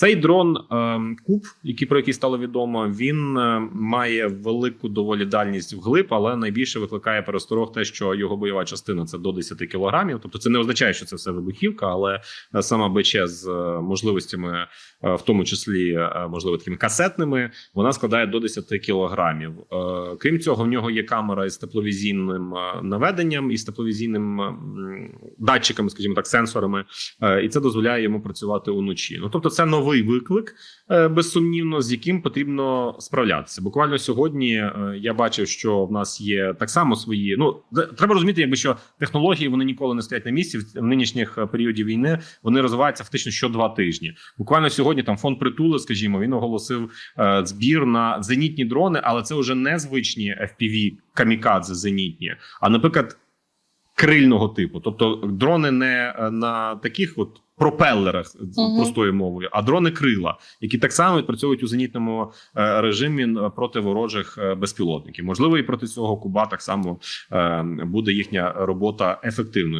Цей дрон е, Куб, який про який стало відомо, він е, має велику доволі дальність вглиб, але найбільше викликає пересторог те, що його бойова частина це до 10 кілограмів. Тобто, це не означає, що це все вибухівка, але е, сама БЧ з можливостями, в тому числі можливо такими касетними, вона складає до 10 кілограмів. Крім цього, в нього є камера із тепловізійним наведенням і з тепловізійним датчиками, скажімо так, сенсорами, і це дозволяє йому працювати уночі. Ну тобто, це новий виклик, е, безсумнівно, з яким потрібно справлятися. Буквально сьогодні е, я бачив, що в нас є так само свої. Ну треба розуміти, якби що технології вони ніколи не стоять на місці. В нинішніх е, періодів війни вони розвиваються фактично що два тижні. Буквально сьогодні там фонд притули, скажімо, він оголосив збір на зенітні дрони, але це вже не звичні FPV камікадзе зенітні, а наприклад крильного типу, тобто дрони не е, на таких от пропелерах Мгм. простою мовою, а дрони крила, які так само відпрацьовують у зенітному е, режимі проти ворожих е, безпілотників. Можливо, і проти цього куба так само буде їхня робота ефективною.